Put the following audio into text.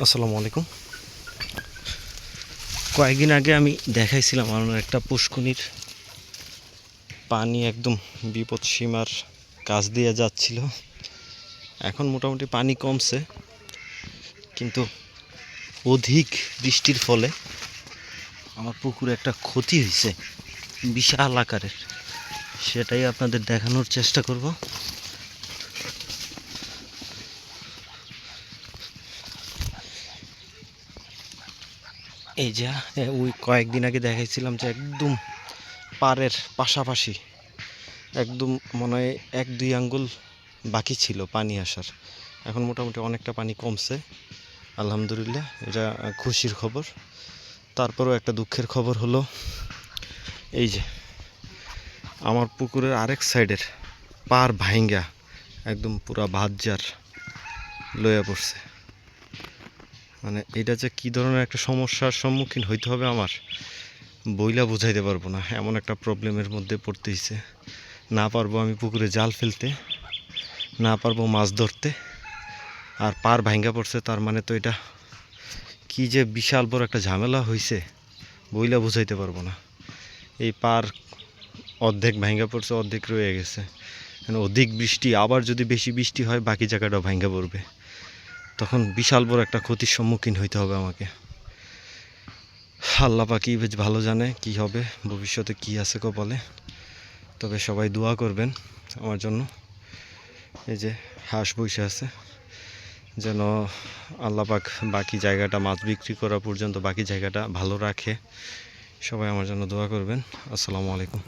আসসালামু আলাইকুম। কয়েকদিন আগে আমি দেখাইছিলাম আমার একটা পুষ্কুনির পানি একদম বিপদ সীমার কাছ দিয়ে যাচ্ছিল। এখন মোটামুটি পানি কমছে, কিন্তু অধিক বৃষ্টির ফলে আমার পুকুরে একটা ক্ষতি হয়েছে, বিশাল আকারের। সেটাই আপনাদের দেখানোর চেষ্টা করব। এই যে ওই কয়েকদিন আগে দেখাইছিলাম যে একদম পাড়ের পাশাপাশি একদম মনে হয় এক দুই আঙ্গুল বাকি ছিল পানি আসার। এখন মোটামুটি অনেকটা পানি কমছে। আলহামদুলিল্লাহ, এটা খুশির খবর। তারপরেও একটা দুঃখের খবর হলো, এই যে আমার পুকুরের আরেক সাইডের পার ভাইঙ্গা একদম পুরা ভাজ্জার লইয়া পড়ছে। মানে এটা যে কী ধরনের একটা সমস্যার সম্মুখীন হইতে হবে আমার, বইলা বুঝাইতে পারব না। এমন একটা প্রবলেমের মধ্যে পড়তে হইছে। না পারব আমি পুকুরে জাল ফেলতে, না পারব মাছ ধরতে, আর পার ভাঙ্গা পড়ছে, তার মানে তো এটা কি যে বিশাল বড় একটা ঝামেলা হয়েছে বইলা বুঝাইতে পারব না। এই পার অর্ধেক ভাঙ্গা পড়ছে, অর্ধেক রয়ে গেছে। মানে অধিক বৃষ্টি, আবার যদি বেশি বৃষ্টি হয়, বাকি জায়গাটাও ভাঙ্গা পড়বে। তখন বিশাল বড় একটা ক্ষতির সম্মুখীন হইতে হবে আমাকে। আল্লাহ পাকি বেশ ভালো জানে কি হবে, ভবিষ্যতে কি আছে কপালে। তবে সবাই দোয়া করবেন আমার জন্য। এই যে হাঁস বসে আছে, যেন আল্লাহ পাক বাকি জায়গাটা, মাছ বিক্রি করা পর্যন্ত বাকি জায়গাটা ভালো রাখে। সবাই আমার জন্য দোয়া করবেন। আসসালামু আলাইকুম।